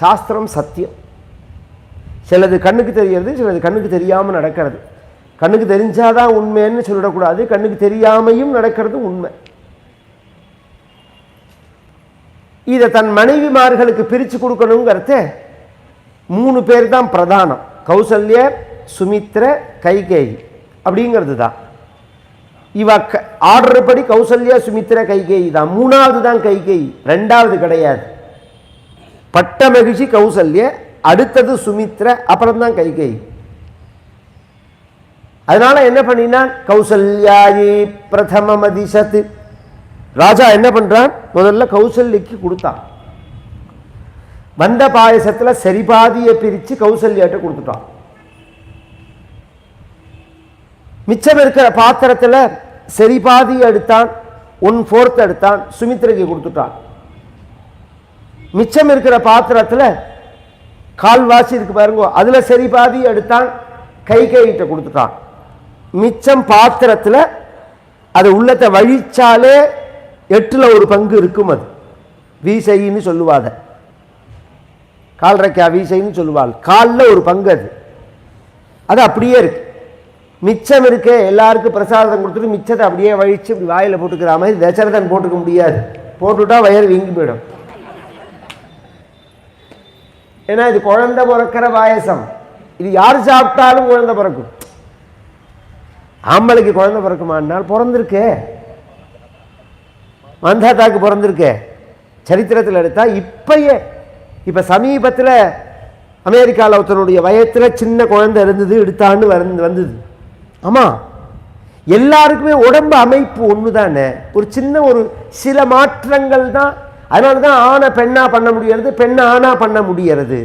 சாஸ்திரம் சத்தியம். சிலது கண்ணுக்கு தெரியறது சிலது கண்ணுக்கு தெரியாமல் நடக்கிறது. கண்ணுக்கு தெரிஞ்சாதான் உண்மைன்னு சொல்லிடக்கூடாது கண்ணுக்கு தெரியாமையும் நடக்கிறது உண்மை. இதை தன் மனைவிமார்களுக்கு பிரித்து கொடுக்கணுங்கிறத மூணு பேர் தான் பிரதானம். கௌசல்ய சுமித்ர கைகேயி. அப்படிங்கிறது தான் இவ க ஆர்டர் படி கௌசல்யா சுமித்ர கைகேயி தான். மூணாவது தான் கைகேயி. ரெண்டாவது கிடையாது. பட்ட மகிழ்ச்சி கௌசல்ய அடுத்தது சுமித்ர அப்புறம் தான் கைகை. அதனால என்ன பண்ணினான் கௌசல்யாயி பிரதம மதிசத்து ராஜா என்ன பண்றான்? முதல்ல கௌசல்யக்கு கொடுத்தான். வந்த பாயசத்தில் சரிபாதியை பிரித்து கௌசல்யாட்ட கொடுத்துட்டான். மிச்சம் இருக்கிற பாத்திரத்தில் சரிபாதி எடுத்தான் ஒன் ஃபோர்த் எடுத்தான் சுமித்ரைக்கு கொடுத்துட்டான். மிச்சம் இருக்கிற பாத்திரத்தில் கால்வாசி இருக்கு பாருங்க அதில் சரி பாதி எடுத்தான் கை கைகிட்ட கொடுத்துட்டான். மிச்சம் பாத்திரத்தில் அது உள்ளத்தை வழிச்சாலே எட்டில் ஒரு பங்கு இருக்கும் அது. வீசைன்னு சொல்லுவாத கால்ரைக்கா வீசைன்னு சொல்லுவாள் காலில் ஒரு பங்கு அது. அது அப்படியே இருக்கு. மிச்சம் இருக்கே எல்லாருக்கும் பிரசாதம் கொடுத்துட்டு மிச்சத்தை அப்படியே வழித்து இப்படி வாயில போட்டுக்கிற மாதிரி தசரதன் போட்டுக்க முடியாது. போட்டுவிட்டா வயிறு வீங்கி போயிடும். ஏன்னா இது குழந்தை பிறக்கிற பாயசம். இது யார் சாப்பிட்டாலும் குழந்தை பிறக்கும். ஆம்பளைக்கு குழந்தை பிறக்குமானால் பிறந்திருக்கே. மந்தாத்தாக்கு பிறந்திருக்கே. சரித்திரத்தில் எடுத்தா இப்பயே இப்போ சமீபத்தில் அமெரிக்காவில் ஒருத்தனுடைய வயத்தில் சின்ன குழந்தை இருந்தது எடுத்தான்னு வந்து வந்தது. ஆமாம் எல்லாருக்குமே உடம்பு அமைப்பு ஒன்று தானே ஒரு சின்ன ஒரு சில மாற்றங்கள் தான் அதனால தான் ஆணை பெண்ணாக பண்ண முடியறது பெண்ணை ஆணாக பண்ண முடியறது.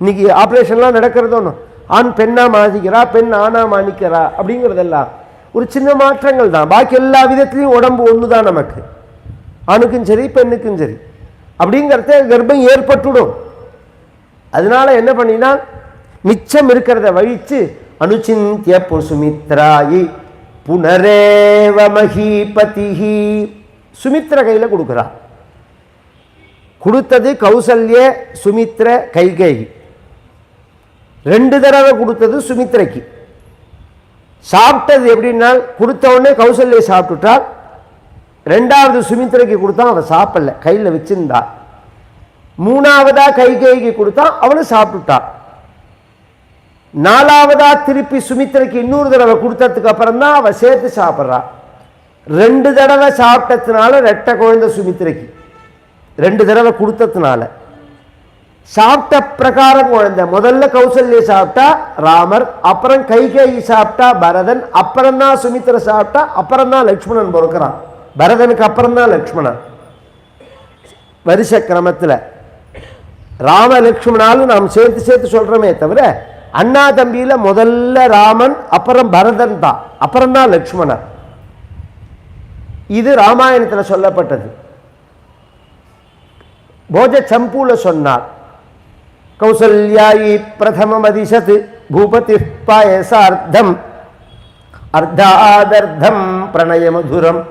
இன்னைக்கு ஆப்ரேஷன்லாம் நடக்கிறதோன்னு ஆண் பெண்ணாக மாதிக்கிறா பெண் ஆணா மாணிக்கிறா அப்படிங்கிறதெல்லாம் ஒரு சின்ன மாற்றங்கள் தான். பாக்கி எல்லா விதத்துலையும் உடம்பு ஒன்று தான் நமக்கு. ஆணுக்கும் சரி பெண்ணுக்கும் சரி. அப்படிங்கிறத கர்ப்பம் ஏற்பட்டுடும். அதனால என்ன பண்ணினா மிச்சம் இருக்கிறத வழித்து அனுச்சிந்திய சுமித்ராயி புனரேவ மகீபதிஹி. சுமித்ர கையில் கொடுக்குறா. கொடுத்தது கௌசல்ய சுமித்ர கைகைகி ரெண்டு தடவை கொடுத்தது சுமித்ரைக்கு. சாப்பிட்டது எப்படின்னா கொடுத்த உடனே கௌசல்ய சாப்பிட்டுட்டால் ரெண்டாவது சுமித்ரைக்கு கொடுத்தான் அவள் சாப்பிடல கையில் வச்சிருந்தா. மூணாவதா கைகைக்கு கொடுத்தான் அவளும் சாப்பிட்டுட்டான் நாலாவதா திருப்பி சுமித்ரைக்கு இன்னொரு தடவை கொடுத்ததுக்கு அப்புறம் தான் அவள் சேர்த்து சாப்பிட்றா. ரெண்டு தடவை சாப்பிட்டதுனால ரெட்டை குழந்தை சுமித்ரைக்கு. ரெண்டு தடவை கொடுத்ததுனால. சாப்பிட்ட பிரகாரம் குழந்தை. முதல்ல கௌசல்ய சாப்பிட்டா ராமர் அப்புறம் கைகேயி சாப்பிட்டா பரதன் அப்புறம் தான் சுமித்திர சாப்பிட்டா அப்புறம் தான் லக்ஷ்மணன் பிறக்கிறான். பரதனுக்கு அப்புறம் தான் லக்ஷ்மணன். வருஷ கிரமத்தில் ராம லக்ஷ்மணாலும் நாம் சேர்த்து சேர்த்து சொல்கிறோமே தவிர அண்ணா தம்பியில் முதல்ல ராமன் அப்புறம் பரதன் தான். அப்புறம் தான் லக்ஷ்மணன். இது ராமாயணத்தில் சொல்லப்பட்டது. భోజ చంపూల సొన్నారు కౌసల్యాయి ప్రథమమదిశత్ భూపతి పాయసార్థం. అర్ధాదర్థం ప్రణయమధురం.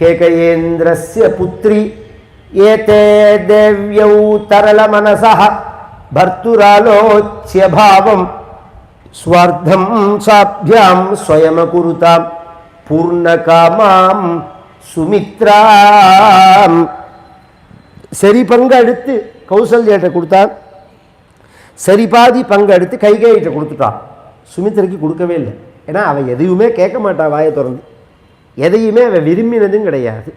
కేకయేంద్రస్ పుత్రి ఏతే దేవ్యౌ తరల మనస భర్తురాలోచ్య భావం. స్వార్థం సాభ్యాం స్వయమకురుతాం. పూర్ణకామాం సుమిత్రాం. சரி பங்கு எடுத்து கௌசல்யிட்ட கொடுத்தான். சரி பாதி பங்கு எடுத்து கைகேயிட்ட கொடுத்துட்டான். சுமித்திரைக்கு கொடுக்கவே இல்லை. ஏன்னா அவள் எதையுமே கேட்க மாட்டான் வாயை திறந்து. எதையுமே அவள் விரும்பினதும் கிடையாது.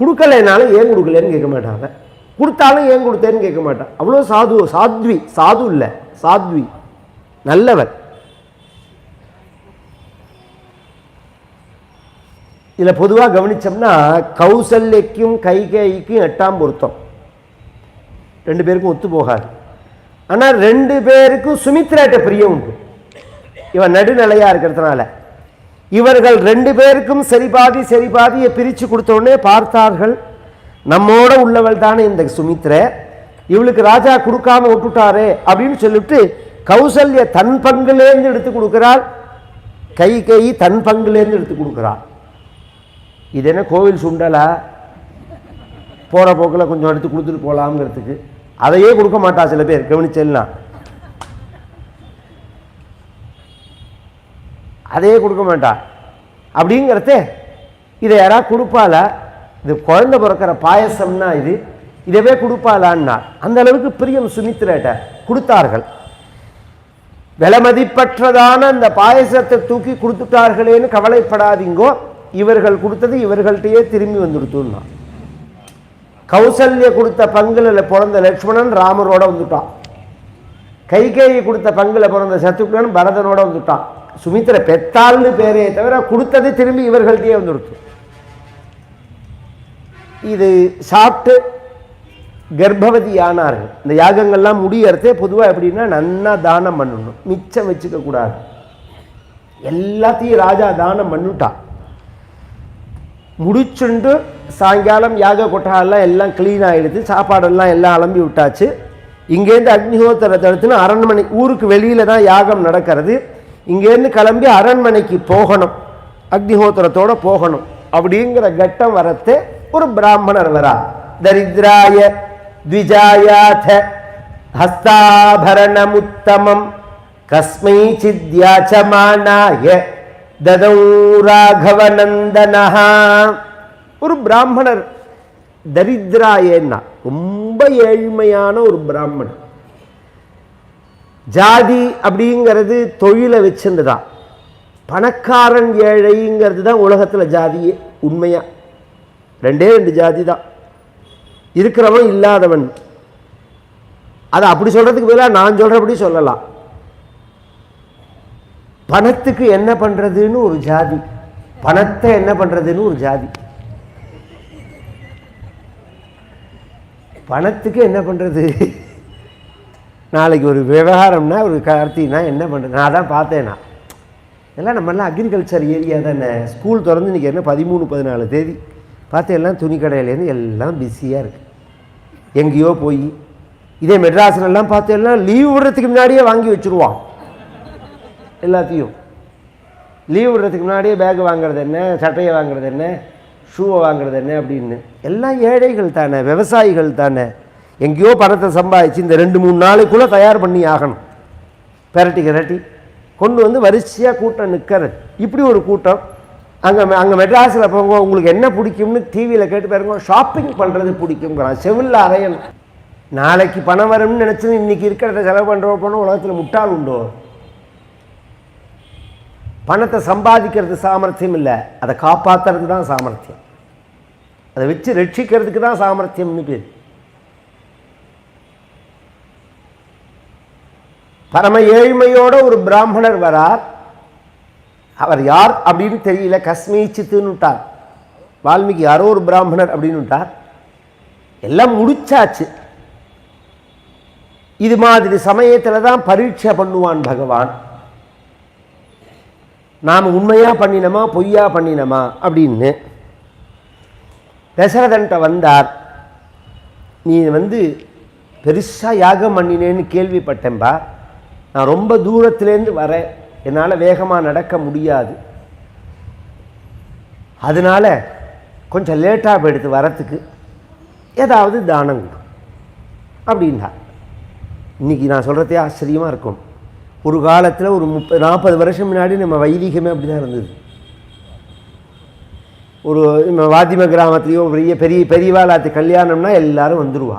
கொடுக்கலைனாலும் ஏன் கொடுக்கலன்னு கேட்க மாட்டான் அவன். கொடுத்தாலும் ஏன் கொடுத்தேன்னு கேட்க மாட்டான். அவ்வளோ சாது சாத்வி சாது இல்லை. சாத்வி. நல்லவன். இதில் பொதுவாக கவனிச்சோம்னா கௌசல்யக்கும் கைகேயிக்கும் எட்டாம் பொருத்தம். ரெண்டு பேருக்கும் ஒத்து போகாது. ஆனால் ரெண்டு பேருக்கும் சுமித்ராட்ட பிரியம் உண்டு. இவன் நடுநிலையாக இருக்கிறதுனால. இவர்கள் ரெண்டு பேருக்கும் சரி பாதி சரி பாதியை பிரித்து கொடுத்தோடனே பார்த்தார்கள் நம்மோட உள்ளவள் தானே இந்த சுமித்ர. இவளுக்கு ராஜா கொடுக்காம விட்டுட்டாரே அப்படின்னு சொல்லிட்டு கௌசல்ய தன் பங்குலேருந்து எடுத்து கொடுக்கிறாள். கை கை தன் பங்குலேருந்து எடுத்து கொடுக்கிறாள். இது என்ன கோவில் சுண்டலா? போகிற போக்கில் கொஞ்சம் எடுத்து கொடுத்துட்டு போகலாம்ங்கிறதுக்கு அதையே கொடுக்க மாட்டா சில பேர் கவனிச்செல்லாம் அதையே கொடுக்க மாட்டா. அப்படிங்கிறத இதை யாராவது கொடுப்பாளா? இது குழந்தை பிறக்கிற பாயசம்னா இது இதவே கொடுப்பாளான்னா. அந்த அளவுக்கு பிரியம் சுமித்ரேட்ட கொடுத்தார்கள். விலைமதிப்பற்றதான அந்த பாயசத்தை தூக்கி கொடுத்துட்டார்களேன்னு கவலைப்படாதீங்கோ. இவர்கள் கொடுத்தது இவர்கள்ட்டையே திரும்பி வந்துடுத்துன்னா. கௌசல்ய கொடுத்த பங்குல பிறந்த லக்ஷ்மணன் ராமரோட வந்துட்டான். கைகேயி கொடுத்த பங்குல பிறந்த சத்ருக்னன் பரதனோட வந்துட்டான். சுமித்திர பெத்தாள்னு பேரே தவிர கொடுத்தது திரும்பி இவர்கள்ட்டயே வந்துடுத்து. இது சாப்பிட்டு கர்ப்பவதி ஆனார்கள். இந்த யாகங்கள்லாம் முடியறதே பொதுவாக எப்படின்னா நன்னா தானம் பண்ணணும். மிச்சம் வச்சுக்க கூடாது எல்லாத்தையும் ராஜா தானம் பண்ணிட்டான். முடிச்சுண்டு சாயங்காலம் யாக கொட்டாலாம் எல்லாம் க்ளீன் ஆகிடுது சாப்பாடெல்லாம் எல்லாம் அலம்பி விட்டாச்சு. இங்கேருந்து அக்னிஹோத்திரத்தை எடுத்துன்னு அரண்மனை ஊருக்கு வெளியில தான் யாகம் நடக்கிறது. இங்கேருந்து கிளம்பி அரண்மனைக்கு போகணும். அக்னிஹோத்திரத்தோட போகணும். அப்படிங்கிற கட்டம் வரத்தே ஒரு பிராமணர் வரா தரித்ராய த்விஜாயாத ஹஸ்தாபரணமுத்தமம் கஸ்மை சித்யாச்சமானாய ததௌ ஒரு பிராமணர் தரித்ராயன்னா ரொம்ப ஏழ்மையான ஒரு பிராமணர். ஜாதி அப்படிங்கிறது தொழிலை வச்சுன்னு தான் பணக்காரன் ஏழைங்கிறது தான் உலகத்தில் ஜாதியே உண்மையா? ரெண்டே ரெண்டு ஜாதி தான். இருக்கிறவன் இல்லாதவன். அதை அப்படி சொல்றதுக்கு பதிலாக நான் சொல்றபடி சொல்லலாம். பணத்துக்கு என்ன பண்ணுறதுன்னு ஒரு ஜாதி. பணத்தை என்ன பண்ணுறதுன்னு ஒரு ஜாதி. பணத்துக்கு என்ன பண்ணுறது நாளைக்கு ஒரு விவகாரம்னா ஒரு கார்த்தினா என்ன பண்ணுறது நான் தான் பார்த்தேன். நான் எல்லாம் நம்மளாம் அக்ரிகல்ச்சர் ஏரியா தானே. ஸ்கூல் திறந்து இன்றைக்கி என்ன? பதிமூணு பதினாலு தேதி. பார்த்து எல்லாம் துணி கடையிலேருந்து எல்லாம் பிஸியாக இருக்குது எங்கேயோ போய். இதே மெட்ராஸ்லாம் பார்த்து எல்லாம் லீவ் விடுறதுக்கு முன்னாடியே வாங்கி வச்சுருவான். எல்லாத்தையும். லீவ் விடுறதுக்கு முன்னாடியே பேக் வாங்குறது என்ன? சட்டையை வாங்குறது என்ன? ஷூவை வாங்குறது என்ன அப்படின்னு. எல்லாம் ஏழைகள் தானே விவசாயிகள் தானே. எங்கேயோ பணத்தை சம்பாதிச்சு இந்த ரெண்டு மூணு நாளைக்குள்ளே தயார் பண்ணி ஆகணும். பெரட்டி கிரட்டி. கொண்டு வந்து வரிசையாக கூட்டம் நிற்கிறது இப்படி ஒரு கூட்டம். அங்கே அங்கே மெட்ராஸில் போங்க உங்களுக்கு என்ன பிடிக்கும்னு டிவியில் கேட்டு பாருங்க. ஷாப்பிங் பண்ணுறது பிடிக்குங்கிறான் செவில் அறையணும். நாளைக்கு பணம் வரும்னு நினச்சது இன்றைக்கி இருக்கிறத செலவு பண்ணுறோம் போனால் உலகத்தில் முட்டாள் உண்டோ? பணத்தை சம்பாதிக்கிறது சாமர்த்தியம் இல்லை. அதை காப்பாற்றுறது தான் சாமர்த்தியம். அதை வச்சு ரட்சிக்கிறதுக்கு தான் சாமர்த்தியம்னு பேர். பரம ஏழ்மையோட ஒரு பிராமணர் வரார். அவர் யார் அப்படின்னு தெரியல. கஸ்மீச்சித்துன்னுட்டார் வால்மீகி யாரோ ஒரு பிராமணர் அப்படின்னுட்டார் எல்லாம் முடிச்சாச்சு. இது மாதிரி சமயத்தில் தான் பரீட்சை பண்ணுவான் பகவான். நாம் உண்மையாக பண்ணினோமா பொய்யா பண்ணினோமா அப்படின்னு தசரதன்ட்ட வந்தார். நீ வந்து பெருசாக யாகம் பண்ணினேன்னு கேள்விப்பட்டேன்பா. நான் ரொம்ப தூரத்துலேருந்து வரேன். என்னால் வேகமாக நடக்க முடியாது. அதனால கொஞ்சம் லேட்டாக எடுத்து வரத்துக்கு. ஏதாவது தானம் கொடு. அப்படின்னா இன்னைக்கு நான் சொல்கிறதே ஆச்சரியமாக இருக்கும். ஒரு காலத்தில் ஒரு முப்பது நாற்பது வருஷம் முன்னாடி நம்ம வைதிகமே அப்படி தான் இருந்தது. ஒரு நம்ம வாத்திம கிராமத்துலேயோ பெரிய பெரிய பெரியவாளாத்து கல்யாணம்னா எல்லாரும் வந்துடுவா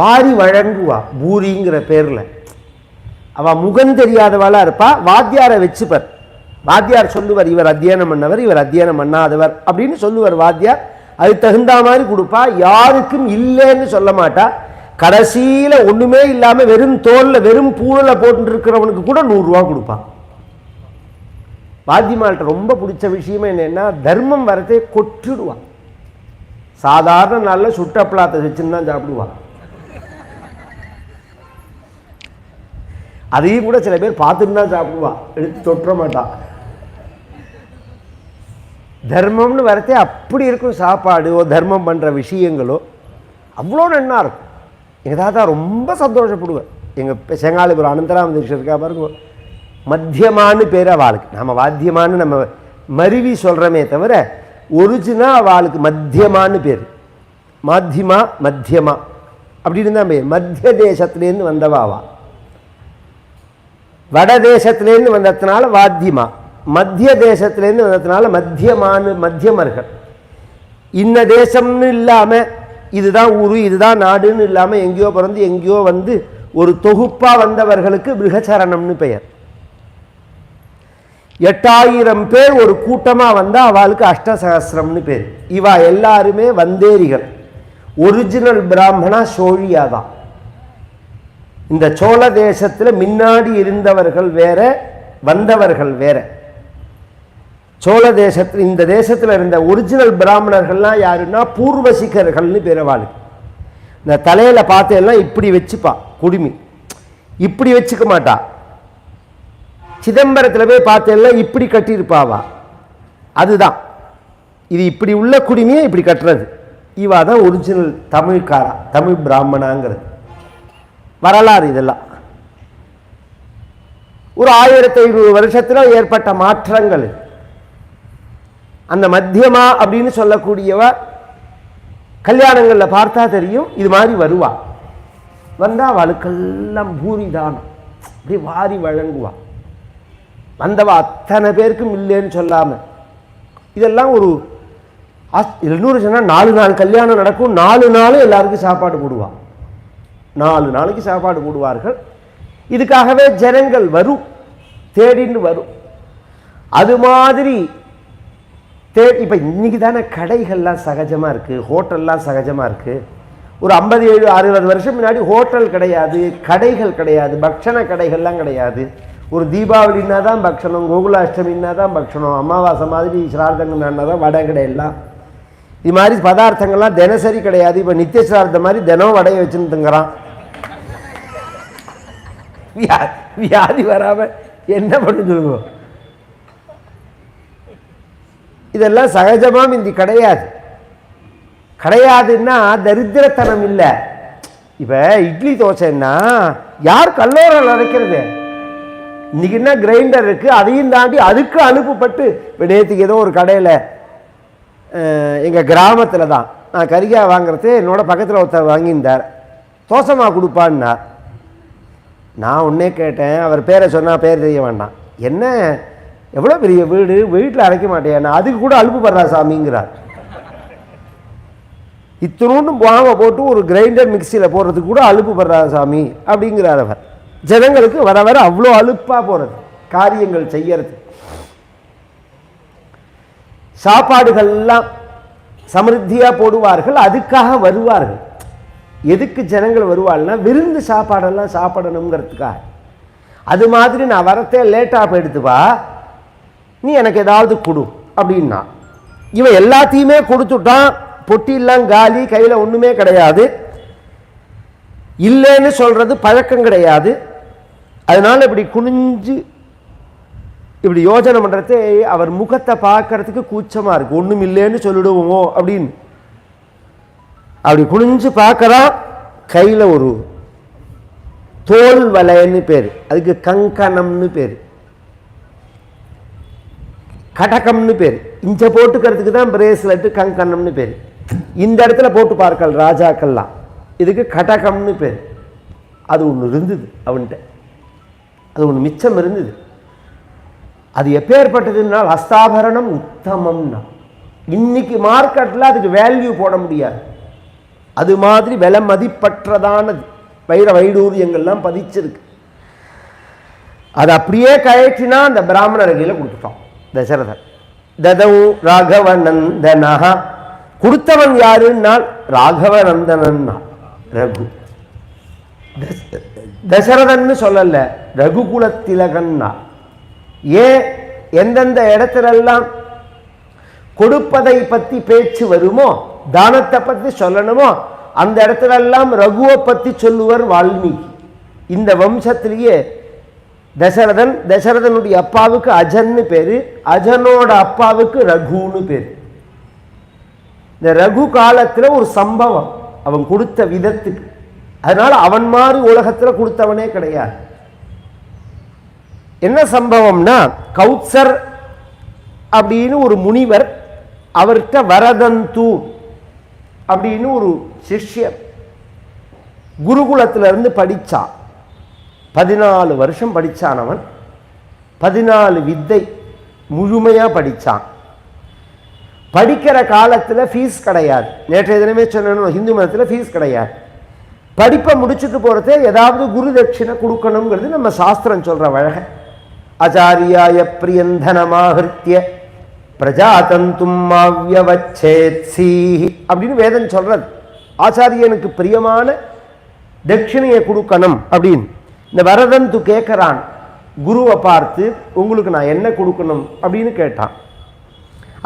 வாரி வழங்குவா பூரிங்கிற பேரில். அவள் முகம் தெரியாதவளாக இருப்பா வாத்தியாரை வச்சுப்பர். வாத்தியார் சொல்லுவார் இவர் அத்தியானம் பண்ணவர் இவர் அத்தியானம் பண்ணாதவர் அப்படின்னு சொல்லுவார் வாத்தியார். அது தகுந்த மாதிரி கொடுப்பா யாருக்கும் இல்லைன்னு சொல்ல மாட்டா. கடைசியில் ஒன்றுமே இல்லாமல் வெறும் தோலில் வெறும் பூனில் போட்டுருக்கிறவனுக்கு கூட நூறுரூவா கொடுப்பான். வாத்தியமால்கிட்ட ரொம்ப பிடிச்ச விஷயமே என்னென்னா தர்மம் வரதே கொட்டிடுவான் சாதாரண நாளில் சுட்டப்பளாத்தை வச்சுன்னு தான் சாப்பிடுவான். அதையும் கூட சில பேர் பார்த்துட்டு தான் சாப்பிடுவான். எடுத்து தொட்டுற மாட்டான். தர்மம்னு வரத்தே அப்படி இருக்கும் சாப்பாடோ தர்மம் பண்ணுற விஷயங்களோ. அவ்வளோ நன்னா இருக்கும். எங்கள் தாத்தா ரொம்ப சந்தோஷப்படுவேன் எங்கள் செங்காலிபுரம் அனந்தராம தீட்சர் இருக்கா பாருங்க. மத்தியமான்னு பேர் அவளுக்கு. நம்ம வாத்தியமான்னு நம்ம மருவி சொல்கிறோமே தவிர ஒரிஜினா அவளுக்கு மத்தியமான்னு பேர். மாத்தியமா மத்தியமா. அப்படின்னு தான் பேர். மத்திய தேசத்துலேருந்து வந்தவாவா வட தேசத்துலேருந்து வந்ததுனால வாத்தியமா. மத்திய தேசத்துலேருந்து வந்ததுனால மத்தியமானு மத்தியமர்கள். இன்ன தேசம்னு இல்லாமல் இதுதான் ஊரு இதுதான் நாடுன்னு இல்லாமல் எங்கேயோ பிறந்து எங்கேயோ வந்து ஒரு தொகுப்பாக வந்தவர்களுக்கு மிருகச்சரணம்னு பெயர். எட்டாயிரம் பேர் ஒரு கூட்டமாக வந்தால் அவளுக்கு அஷ்டசகசிரம்னு பேர். இவா எல்லாருமே வந்தேரிகள். ஒரிஜினல் பிராமணா சோழியா தான். இந்த சோழ தேசத்தில் முன்னாடி இருந்தவர்கள் வேற வந்தவர்கள் வேற. சோழ தேசத்தில் இந்த தேசத்தில் இருந்த ஒரிஜினல் பிராமணர்கள்லாம் யாருன்னா பூர்வசிகர்கள்னு பேரவாளு. இந்த தலையில் பார்த்தெல்லாம் இப்படி வச்சுப்பா குடுமி. இப்படி வச்சுக்க மாட்டா. சிதம்பரத்தில் போய் பார்த்தெல்லாம் இப்படி கட்டியிருப்பாவா. அதுதான். இது இப்படி உள்ள குடுமையை இப்படி கட்டுறது. இவா தான் ஒரிஜினல் தமிழ்காரா தமிழ் பிராமணாங்கிறது. வரலாறு இதெல்லாம். ஒரு ஆயிரத்தி ஐநூறு வருஷத்தில் ஏற்பட்ட மாற்றங்கள் அந்த மத்தியமா அப்படின்னு சொல்லக்கூடியவ கல்யாணங்களில் பார்த்தா தெரியும் இது மாதிரி வருவா. வந்தால் அவளுக்கெல்லாம் பூரி தானம். அப்படி வாரி வழங்குவா. வந்தவ அத்தனை பேருக்கும் இல்லைன்னு சொல்லாமல் இதெல்லாம் ஒரு ஆஸ்- சொன்னால் நாலு நாள் கல்யாணம் நடக்கும் நாலு நாளும் எல்லாருக்கும் சாப்பாடு போடுவாள் நாலு நாளைக்கு சாப்பாடு போடுவார்கள். இதுக்காகவே ஜனங்கள் வரும் தேடின்னு வரும். அது மாதிரி தே இப்போ இன்றைக்கி தானே கடைகள்லாம் சகஜமாக இருக்குது ஹோட்டல்லாம் சகஜமாக இருக்குது ஒரு ஐம்பது ஏழு அறுபது வருஷம் முன்னாடி ஹோட்டல் கிடையாது கடைகள் கிடையாது பக்ஷண கடைகள்லாம் கிடையாது. ஒரு தீபாவளின்னா தான் பக்ஷணம் கோகுலாஷ்டமின்னா தான் பக்ஷணம் அமாவாசை மாதிரி சிரார்த்தங்கள்னா தான் வடை கடையெல்லாம். இது மாதிரி பதார்த்தங்கள்லாம் தினசரி கிடையாது இப்போ நித்திய சிரார்த்தம் மாதிரி தினம் வடையை வச்சுருந்துங்கிறான் வியா- வியாதி வராமல் என்ன பண்ணுது இதெல்லாம் சகஜமாக மிந்தி கிடையாது. கிடையாதுன்னா தரித்திரத்தனம் இல்லை. இப்போ இட்லி தோசைன்னா யார் கல்லோரம் அரைக்கிறது? இன்றைக்கி என்ன கிரைண்டர் இருக்குது அதையும் தாண்டி அதுக்கு அனுப்பப்பட்டு இப்போ நேற்றுக்கு ஏதோ ஒரு கடையில் எங்கள் கிராமத்தில் தான். நான் கறிக்காய் வாங்குறது என்னோட பக்கத்தில் ஒருத்தர் வாங்கியிருந்தார். தோசைமா கொடுப்பான்னார். நான் ஒன்றே கேட்டேன். அவர் பேரை சொன்னால் பேர் தெரிய வேண்டாம். என்ன எவ்வளோ பெரிய வீடு? வீட்டில் அரைக்க மாட்டேன். அதுக்கு கூட அலுப்பு படுறா சாமிங்கிறார். இத்தனோண்டும் போகாமல் போட்டு ஒரு கிரைண்டர் மிக்சியில் போடுறதுக்கு கூட அழுப்பு படுறா சாமி அப்படிங்கிறார் அவர். ஜனங்களுக்கு வர வர அவ்வளோ அழுப்பாக போகிறது காரியங்கள் செய்யறது. சாப்பாடுகள்லாம் சமிருத்தியாக போடுவார்கள் அதுக்காக வருவார்கள். எதுக்கு ஜனங்கள் வருவாள்னா விருந்து சாப்பாடெல்லாம் சாப்பிடணுங்கிறதுக்காக. அது மாதிரி நான் வரத்தே லேட்டாக போயிடுத்து வா நீ எனக்கு ஏதாவது கொடு அப்படின்னா இவன் எல்லாத்தையுமே கொடுத்துட்டான். பொட்டியெல்லாம் காலி கையில் ஒன்றுமே கிடையாது. இல்லைன்னு சொல்கிறது பழக்கம் கிடையாது. அதனால் இப்படி குனிஞ்சு இப்படி யோஜனை பண்ணுறது அவர் முகத்தை பார்க்கறதுக்கு கூச்சமாக இருக்குது ஒன்றும் இல்லைன்னு சொல்லிடுவோமோ அப்படின்னு. அப்படி குனிஞ்சு பார்க்கறான். கையில் ஒரு தோல் வலைன்னு பேர். அதுக்கு கங்கணம்னு பேர். கடகம்னு பேர். இஞ்ச போட்டுக்கிறதுக்கு தான் பிரேஸ்லெட்டு கங்கணம்னு பேர். இந்த இடத்துல போட்டு பார்க்கல் ராஜாக்கள்லாம். இதுக்கு கடகம்னு பேர். அது ஒன்று இருந்தது அவன்கிட்ட. அது ஒன்று மிச்சம் இருந்தது. அது எப்பேற்பட்டதுனால் ஹஸ்தாபரணம் உத்தமம்னா. இன்னைக்கு மார்க்கெட்டில் அதுக்கு வேல்யூ போட முடியாது. அது மாதிரி விலை மதிப்பற்றதானது. வைர வைடூரியங்கள்லாம் பதிச்சிருக்கு. அது அப்படியே கயற்றினா அந்த பிராமணர் கையில் கொடுத்துட்டோம். தசரதன் ததவு ராகவநந்தனஹா. கொடுத்தவன் யாருன்னால் ராகவநந்தனன்னா ரகு. தச- தசரதன்னு சொல்லல ரகுகுல திலகன்னா ஏன் எந்தெந்த இடத்துலெல்லாம் கொடுப்பதை பற்றி பேச்சு வருமோ தானத்தை பற்றி சொல்லணுமோ அந்த இடத்துல எல்லாம் ரகுவை பற்றி சொல்லுவர் வால்மீகி. இந்த வம்சத்திலேயே தசரதன் தசரதனுடைய அப்பாவுக்கு அஜன்னு பேரு அஜனோட அப்பாவுக்கு ரகுன்னு பேர். இந்த ரகு காலத்தில் ஒரு சம்பவம். அவன் கொடுத்த விதத்துக்கு. அதனால அவன் மாதிரி உலகத்துல கொடுத்தவனே கிடையாது. என்ன சம்பவம்னா கௌத்சர் அப்படின்னு ஒரு முனிவர் அவர்கிட்ட வரதந்து அப்படின்னு ஒரு சிஷ்யர் குருகுலத்துல இருந்து பதினாலு வருஷம் படித்தான் அவன் பதினாலு வித்தை முழுமையாக படித்தான் படிக்கிற காலத்தில் ஃபீஸ் கிடையாது. நேற்றைய தினமே சொன்னேன் ஹிந்து மதத்தில் ஃபீஸ் கிடையாது. படிப்பை முடிச்சுட்டு போகிறதே ஏதாவது குரு தட்சிணை கொடுக்கணுங்கிறது நம்ம சாஸ்திரம் சொல்கிற வழக. ஆச்சாரியாய பிரியந்தனமாகிருத்திய பிரஜாதந்தும் மாவியவச்சேத்ஸீஹி அப்படின்னு வேதம் சொல்கிறது ஆச்சாரியனுக்கு பிரியமான தட்சிணையை கொடுக்கணும் அப்படின்னு. இந்த வரதன் து கேட்குறான் குருவை பார்த்து உங்களுக்கு நான் என்ன கொடுக்கணும்? அப்படின்னு கேட்டான்.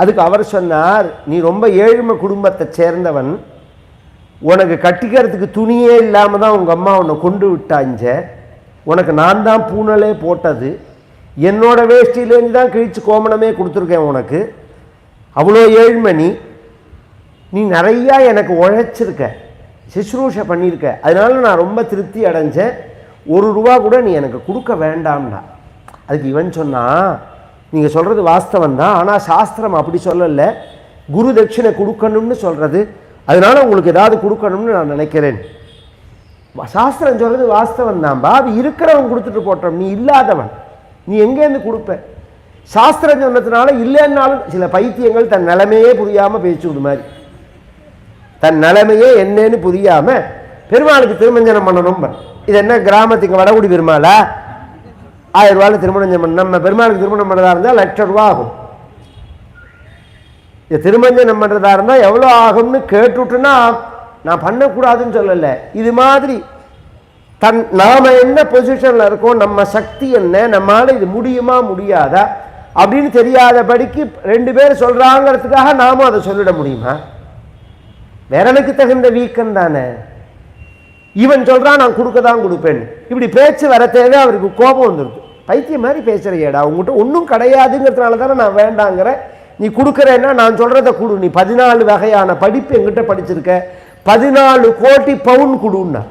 அதுக்கு அவர் சொன்னார் நீ ரொம்ப ஏழ்மை குடும்பத்தை சேர்ந்தவன். உனக்கு கட்டிக்கிறதுக்கு துணியே இல்லாமல் தான் உங்கள் அம்மா உன்னை கொண்டு விட்டாஞ்ச. உனக்கு நான் தான் பூனலே போட்டது. என்னோட வேஷ்டியிலேருந்து தான் கிழிச்சு கோமணமே கொடுத்துருக்கேன் உனக்கு. அவ்வளோ ஏழ்மணி நீ நிறையா எனக்கு உழைச்சிருக்க. சிசுரூஷை பண்ணியிருக்க. அதனால நான் ரொம்ப திருப்தி அடைஞ்சேன். ஒரு ரூபா கூட நீ எனக்கு கொடுக்க வேண்டாம்டா. அதுக்கு இவன் சொன்னால் நீங்கள் சொல்கிறது வாஸ்தவம் தான் ஆனால் சாஸ்திரம் அப்படி சொல்லலை. குரு தட்சிணை கொடுக்கணும்னு சொல்கிறது அதனால உங்களுக்கு ஏதாவது கொடுக்கணும்னு நான் நினைக்கிறேன். சாஸ்திரம் சொல்கிறது வாஸ்தவம் தான்பா. அது இருக்கிறவன் கொடுத்துட்டு போட்டோம். நீ இல்லாதவன். நீ எங்கேருந்து கொடுப்ப? சாஸ்திரம் சொன்னதுனால இல்லைன்னாலும் சில பைத்தியங்கள் தன் நிலைமையே புரியாமல் பேசுவது மாதிரி. தன் நிலைமையே என்னன்னு புரியாமல் பெருமாளுக்கு திருமஞ்சனம் பண்ணணும் இது என்ன கிராமத்துக்கு வடகுடி பெருமாளா? ஆயிரம் ரூபாயில் திருமணம் நம்ம பெருமாளுக்கு திருமணம் பண்ணுறதா இருந்தால் லட்சம் ரூபா ஆகும். இது திருமஞ்சனம் பண்ணுறதா இருந்தால் எவ்வளோ ஆகும்னு கேட்டுட்டுனா நான் பண்ணக்கூடாதுன்னு சொல்லலை. இது மாதிரி தன் நாம் என்ன பொசிஷனில் இருக்கோம் நம்ம சக்தி என்ன நம்மளால் இது முடியுமா முடியாதா அப்படின்னு தெரியாதபடிக்கு ரெண்டு பேர் சொல்கிறாங்கிறதுக்காக நாமும் அதை சொல்லிட முடியுமா? விரலுக்கு தகுந்த வீக்கம் தானே. இவன் சொல்கிறான் நான் கொடுக்க தான் கொடுப்பேன். இப்படி பேச்சு வர தேவை அவருக்கு கோபம் வந்துடுது பைத்தியம் மாதிரி பேசுறியேடா உங்கள்கிட்ட ஒன்றும் கிடையாதுங்கிறதுனால தானே நான் வேண்டாங்கிற. நீ கொடுக்குறேன்னா நான் சொல்கிறத கொடு நீ பதினாலு வகையான படிப்பு எங்கிட்ட படிச்சிருக்க. பதினாலு கோடி பவுன் கொடுன்னா.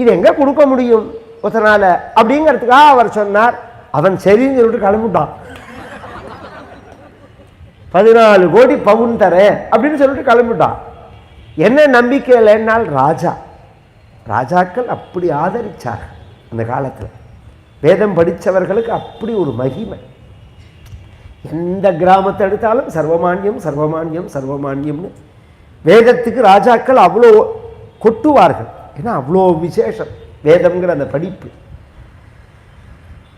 இது எங்கே கொடுக்க முடியும்? ஒருத்தனால அப்படிங்கிறதுக்காக அவர் சொன்னார். அவன் சரின்னு சொல்லிட்டு கிளம்பிட்டான். பதினாலு கோடி பவுன் தரேன் அப்படின்னு சொல்லிட்டு கிளம்பிட்டான். என்ன நம்பிக்கை இல்லைன்னால் ராஜா. ராஜாக்கள் அப்படி ஆதரித்தார் அந்த காலத்தில். வேதம் படித்தவர்களுக்கு அப்படி ஒரு மகிமை. எந்த கிராமத்தை எடுத்தாலும் சர்வமானியம் சர்வமானியம் சர்வமானியம்னு. வேதத்துக்கு ராஜாக்கள் அவ்வளோ கொட்டுவார்கள். ஏன்னா அவ்வளோ விசேஷம் வேதம்ங்கிற அந்த படிப்பு.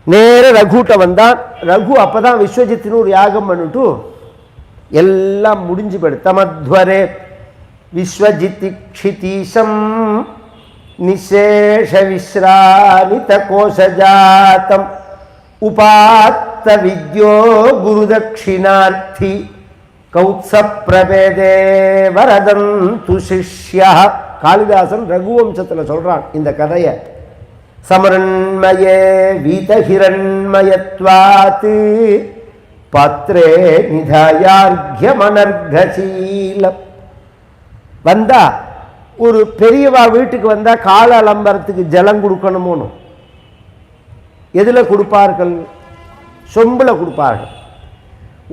நேர ரகுட்ட வந்தான். ரகு அப்போதான் விஸ்வஜித்தின்னு ஒரு யாகம் பண்ணிட்டு எல்லாம் முடிஞ்சு போயிடு. தமத்வரே. விஸ்வஜிதிக்ஷிதீஷம் நிசேஷ விஸ்ராமித கோஷஜாத்தம். உபாத்த வித்யோ குருதட்சிணார்த்தி. கௌத்ச வரதம் துசிஷ்யா காளிதாசன் ரகுவம்சத்தில் சொல்கிறான் இந்த கதையை. சமரண்மயே வீதஹிரண்மயத்வாத்து பத்ரே நிதாயார்கியமனர்கசீலம் வந்தா ஒரு பெரியவா வீட்டுக்கு வந்தா கால அலம்பரத்துக்கு ஜலம் கொடுக்கணுமோன்னு எதில் கொடுப்பார்கள்? சொம்பில் கொடுப்பார்கள்.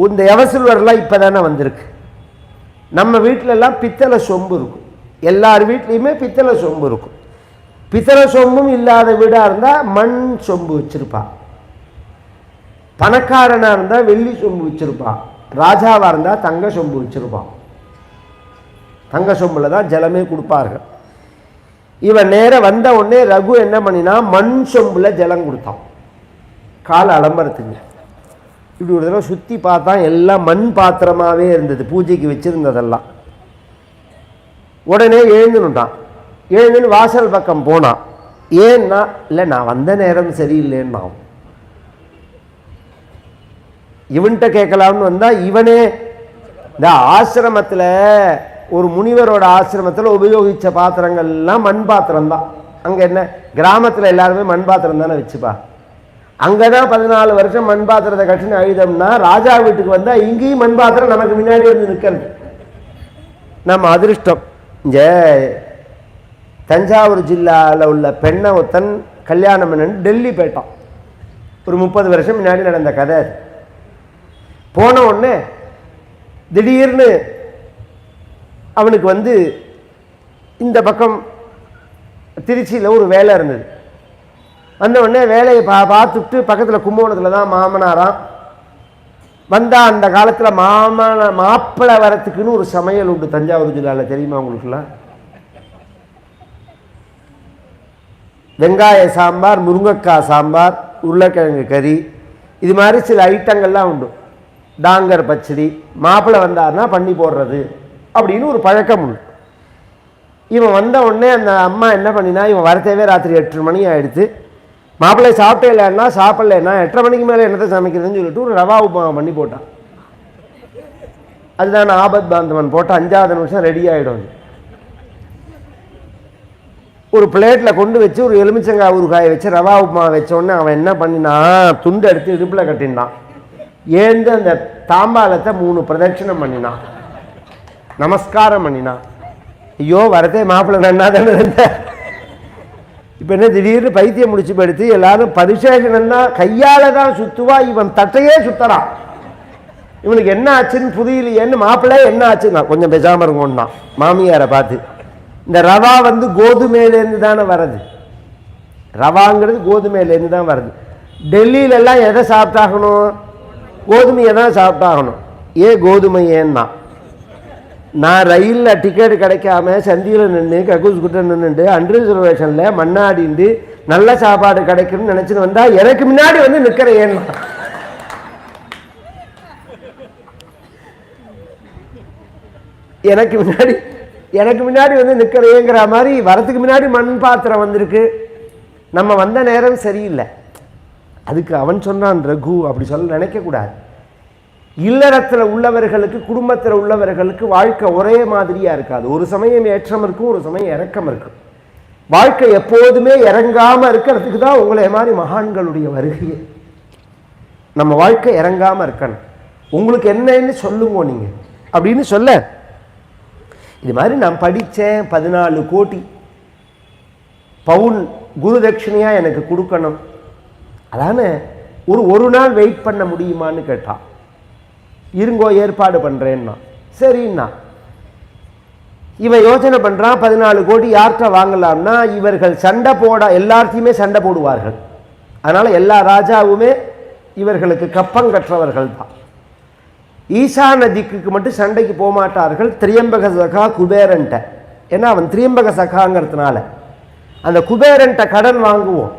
இந்த எவசில்வரெல்லாம் இப்போ தானே வந்திருக்கு. நம்ம வீட்டிலலாம் பித்தளை சொம்பு இருக்கும். எல்லார் வீட்லேயுமே பித்தளை சொம்பு இருக்கும். பித்தளை சொம்பும் இல்லாத வீடாக இருந்தால் மண் சொம்பு வச்சிருப்பான் பணக்காரனாக இருந்தால் வெள்ளி சொம்பு வச்சுருப்பான் ராஜாவாக இருந்தால் தங்க சொம்பு வச்சிருப்பான் தங்க சொம்பில் தான் ஜலமே கொடுப்பார்கள். இவன் நேராக வந்த உடனே ரகு என்ன பண்ணினா மண் சொம்பில் ஜலம் கொடுத்தான். கால அலம்பரத்துங்க. இப்படி ஒரு தடவை சுற்றி பார்த்தா எல்லாம் மண் பாத்திரமாகவே இருந்தது. பூஜைக்கு வச்சுருந்ததெல்லாம். உடனே எழுந்துனுட்டான் எழுந்துன்னு வாசல் பக்கம் போனான். ஏன்னா இல்லை நான் வந்த நேரம் சரியில்லைன்னா இவன்கிட்ட கேட்கலாம்னு வந்தால் இவனே இந்த ஆசிரமத்தில் ஒரு முனிவரோட ஆசிரமத்தில் உபயோகித்த பாத்திரங்கள்லாம் மண் பாத்திரம் தான். அங்கே என்ன? கிராமத்தில் எல்லாருமே மண் பாத்திரம் தானே வச்சுப்பா. அங்கே தான் பதினாலு வருஷம் மண் பாத்திரத்தை கட்டின அழுதம்னா ராஜா வீட்டுக்கு வந்தால் இங்கேயும் மண் பாத்திரம் நமக்கு முன்னாடி வந்து நிற்கிறது நம்ம அதிருஷ்டம். இங்கே தஞ்சாவூர் ஜில்லாவில் உள்ள பெண்ணை ஒருத்தன் கல்யாணம் பண்ணு டெல்லி போயிட்டான். ஒரு முப்பது வருஷம் முன்னாடி நடந்த கதை அது. போன உடனே திடீர்னு அவனுக்கு வந்து இந்த பக்கம் திருச்சியில் ஒரு வேலை இருந்தது. வந்த உடனே வேலையை பா பார்த்துட்டு பக்கத்தில் கும்பகோணத்தில் தான் மாமனாராம். வந்தால் அந்த காலத்தில் மாமன மாப்பிள்ளை வரத்துக்குன்னு ஒரு சமையல் உண்டு தஞ்சாவூர் ஜில்லாவில் தெரியுமா உங்களுக்குலாம் வெங்காய சாம்பார் முருங்கைக்காய் சாம்பார் உருளைக்கிழங்கு கறி இது மாதிரி சில ஐட்டங்கள்லாம் உண்டு. டாங்கர் பச்சடி மாப்பிள்ளை வந்தார்னா பண்ணி போடுறது அப்படின்னு ஒரு பழக்கம் உண்டு. இவன் வந்த உடனே அந்த அம்மா என்ன பண்ணினா இவன் வரத்தேவே ராத்திரி எட்டு மணி ஆகிடுச்சு மாப்பிள்ளை சாப்பிட்டே இல்லைன்னா சாப்பிடலன்னா எட்டரை மணிக்கு மேலே என்னத்தை சமைக்கிறதுன்னு சொல்லிட்டு ஒரு ரவா உப்புமா பண்ணி போட்டான். அதுதான் ஆபத் பாந்தவன் போட்டு அஞ்சாவது நிமிஷம் ரெடி ஆகிடும் ஒரு பிளேட்டில் கொண்டு வச்சு ஒரு எலுமிச்சங்காய் ஊறுகாயை வச்சு ரவா உப்புமா வச்சோடனே அவன் என்ன பண்ணினான் துண்டு எடுத்து இடுப்பில் கட்டினான். ஏந்து அந்த தாம்பாலத்தை மூணு பிரதட்சிணம் பண்ணினான் நமஸ்காரம் பண்ணினான் ஐயோ வரதே மாப்பிள்ளை நன்னா தானே இருந்த. இப்போ என்ன திடீர்னு பைத்தியம் முடிச்சு படுத்து எல்லாரும் பரிசேஷனா கையால் தான் சுத்துவா இவன் தட்டையே சுத்தறான் இவனுக்கு என்ன ஆச்சுன்னு புரியலையேன்னு மாப்பிள்ளை என்ன ஆச்சுன்னா கொஞ்சம் பேசாமல் இருங்கோன்னா மாமியாரை பார்த்து. இந்த ரவா வந்து கோதுமையிலேருந்து தானே வர்றது. ரவாங்கிறது கோதுமையிலேருந்து தான் வருது டெல்லியிலெல்லாம் எதை சாப்பிட்டாகணும்? கோதுமையை தான் சாப்பிட்டாகணும். ஏன் கோதுமையேன்னா நான் ரயிலில் டிக்கெட் கிடைக்காம சந்தியில் நின்று கக்கூஸ் கிட்ட நின்றுண்டு அண்டர் ரிசர்வேஷனில் மண்ணாடிண்டு நல்ல சாப்பாடு கிடைக்கும்னு நினச்சின்னு வந்தால் எனக்கு முன்னாடி வந்து நிற்கிற ஏன்னா? எனக்கு முன்னாடி எனக்கு முன்னாடி வந்து நிற்கிறேங்கிற மாதிரி வரத்துக்கு முன்னாடி மண் பாத்திரம் வந்திருக்கு. நம்ம வந்த நேரம் சரியில்லை. அதுக்கு அவன் சொன்னான் ரகு அப்படி சொல்ல நினைக்கக்கூடாது இல்லறத்தில் உள்ளவர்களுக்கு குடும்பத்தில் உள்ளவர்களுக்கு வாழ்க்கை ஒரே மாதிரியாக இருக்காது. ஒரு சமயம் ஏற்றம் இருக்கும் ஒரு சமயம் இறக்கம் இருக்கும். வாழ்க்கை எப்போதுமே இறங்காமல் இருக்கிறதுக்கு தான் உங்களை மாதிரி மகான்களுடைய வருகையே. நம்ம வாழ்க்கை இறங்காமல் இருக்கணும். உங்களுக்கு என்னன்னு சொல்லுங்க நீங்கள் அப்படின்னு சொல்ல இது மாதிரி நான் படித்தேன் பதினாலு கோடி. பவுன் குரு தட்சிணையாக எனக்கு கொடுக்கணும். அதான? ஒரு ஒரு நாள் வெயிட் பண்ண முடியுமான்னு கேட்டான் இருங்கோ ஏற்பாடு பண்ணுறேன்னா சரின்னா இவன் யோசனை பண்ணுறான் பதினாலு கோடி யார்கிட்ட வாங்கலாம்னா இவர்கள் சண்டை போட எல்லாத்தையுமே சண்டை போடுவார்கள். அதனால் எல்லா ராஜாவுமே இவர்களுக்கு கப்பம் கற்றவர்கள் தான். ஈசா நதிக்கு மட்டும் சண்டைக்கு போகமாட்டார்கள். திரியம்பக சகா குபேரன்ட்ட. ஏன்னா அவன் திரியம்பக சகாங்கிறதுனால. அந்த குபேரன்ட்ட கடன் வாங்குவோம்.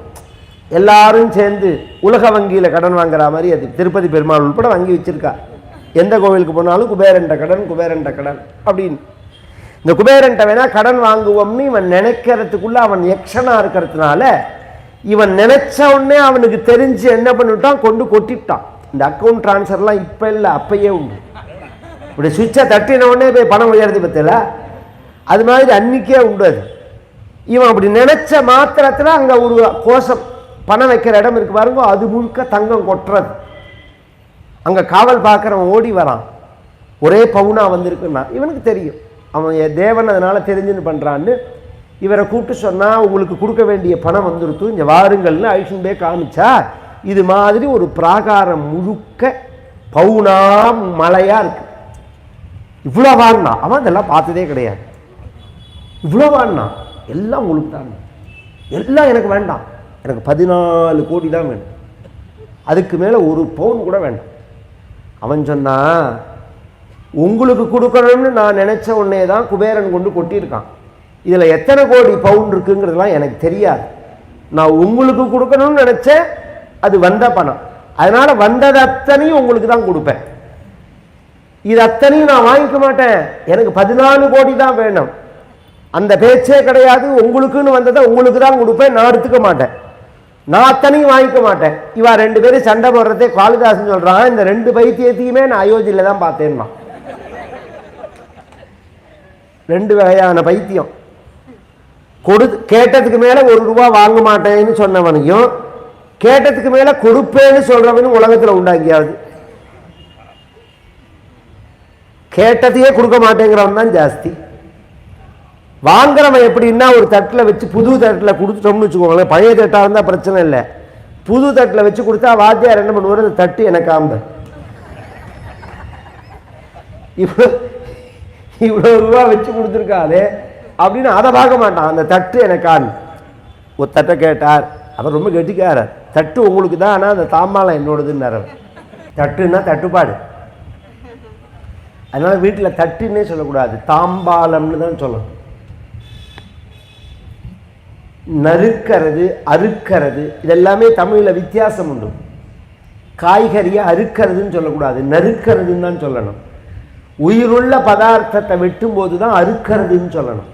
எல்லாரும் சேர்ந்து உலக வங்கியில் கடன் வாங்குற மாதிரி அது. திருப்பதி பெருமாள் உட்பட வங்கி வச்சுருக்கா. எந்த கோவிலுக்கு போனாலும் குபேரண்ட கடன் குபேரண்ட கடன் அப்படின்னு. இந்த குபேரன்ட்ட வேணால் கடன் வாங்குவோம்னு இவன் நினைக்கிறதுக்குள்ள அவன் எக்ஷனாக இருக்கிறதுனால இவன் நினச்ச உடனே அவனுக்கு தெரிஞ்சு என்ன பண்ணிவிட்டான்? கொண்டு கொட்டிட்டான் இந்த அக்கௌண்ட் ட்ரான்ஸ்ஃபர்லாம் இப்போ இல்லை அப்பயே உண்டு. இப்படி சுவிட்சை தட்டின உடனே போய் பணம் உயர்த்தி பத்தில? அது மாதிரி அன்னிக்கே உண்டு அது. இவன் அப்படி நினச்ச மாத்திரத்தில் அங்கே ஒரு கோஷம். பணம் வைக்கிற இடம் இருக்கு பாருங்க அது முழுக்க தங்கம் கொட்டுறது. அங்கே காவல் பார்க்குறவன் ஓடி வரான். ஒரே பவுனா வந்திருக்குன்னா இவனுக்கு தெரியும். அவன் என் தேவன் அதனால தெரிஞ்சுன்னு பண்ணுறான்னு இவரை கூப்பிட்டு சொன்னால் உங்களுக்கு கொடுக்க வேண்டிய பணம் வந்துருத்து இங்கே வாருங்கள்னு ஐஷன் பே காமிச்சா இது மாதிரி ஒரு பிராகாரம் முழுக்க பவுனா மலையாக இருக்கு. இவ்வளோ வாங்கினா அவன் இதெல்லாம் பார்த்ததே கிடையாது. இவ்வளோ வாங்கினா எல்லாம் உங்களுக்கு தான் எல்லாம் எனக்கு வேண்டாம். எனக்கு பதினாலு கோடி தான் வேணும். அதுக்கு மேலே ஒரு பவுன் கூட வேண்டாம். அவன் சொன்னான் உங்களுக்கு கொடுக்கணும்னு நான் நினச்ச உடனே தான் குபேரன் கொண்டு கொட்டியிருக்கான். இதில் எத்தனை கோடி பவுன் இருக்குங்கிறதுலாம் எனக்கு தெரியாது. நான் உங்களுக்கு கொடுக்கணும்னு நினச்சேன் அது வந்த பணம். அதனால் வந்தது அத்தனையும் உங்களுக்கு தான் கொடுப்பேன். இது அத்தனையும் நான் வாங்கிக்க மாட்டேன். எனக்கு பதினாலு கோடி தான் வேணும். அந்த பேச்சே கிடையாது. உங்களுக்குன்னு வந்ததை உங்களுக்கு தான் கொடுப்பேன். நான் எடுத்துக்க மாட்டேன். நான் அத்தனையும் வாங்கிக்க மாட்டேன். இவா ரெண்டு பேரும் சண்டை போடுறதே காளிதாசன் சொல்றான் இந்த ரெண்டு பைத்தியத்தையுமே நான் அயோத்தியில தான் பார்த்தேன்னா ரெண்டு வகையான பைத்தியம். கொடு கேட்டதுக்கு மேல ஒரு ரூபா வாங்க மாட்டேன்னு சொன்னவனையும் கேட்டதுக்கு மேல கொடுப்பேன்னு சொல்றவனும் உலகத்தில் உண்டாங்கியாவது கேட்டதையே கொடுக்க மாட்டேங்கிறவன் தான் ஜாஸ்தி. வாங்குறவன் எப்படின்னா ஒரு தட்டில் வச்சு புது தட்டில் கொடுத்துட்டோம்னு வச்சுக்கோங்களேன். பழைய தட்டாக இருந்தால் பிரச்சனை இல்லை. புது தட்டில் வச்சு கொடுத்தா வாத்தியார் என்ன பண்ணுவார்? அந்த தட்டு எனக்கு ஆம்ப இவ்வளோ இவ்வளோ ரூபா வச்சு கொடுத்துருக்காளே அப்படின்னு அதை பார்க்க மாட்டான். அந்த தட்டு எனக்கான் ஒரு தட்டை கேட்டார். அவர் ரொம்ப கெட்டிக்காரர். தட்டு உங்களுக்கு தான் ஆனால் அந்த தாம்பாளம் என்னோடதுன்னு தட்டுன்னா தட்டுப்பாடு. அதனால் வீட்டில் தட்டுன்னே சொல்லக்கூடாது. தாம்பாலம்னு தான் சொல்லணும். நறுக்கிறது அறுக்கிறது. இதெல்லாமே தமிழில் வித்தியாசம் உண்டு. காய்கறியை அறுக்கிறதுன்னு சொல்லக்கூடாது. நறுக்கிறதுன்னு தான் சொல்லணும். உயிருள்ள பதார்த்தத்தை வெட்டும்போது தான் அறுக்கிறதுன்னு சொல்லணும்.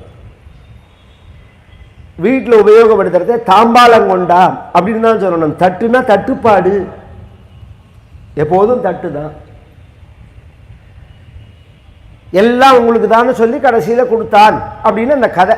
வீட்டில் உபயோகப்படுத்துறத தாம்பாளம் கொண்டா அப்படின்னு தான் சொல்லணும். தட்டுனா தட்டுப்பாடு. எப்போதும் தட்டு தான் எல்லாம் உங்களுக்கு தானே சொல்லி கடைசியில் கொடுத்தான் அப்படின்னு அந்த கதை.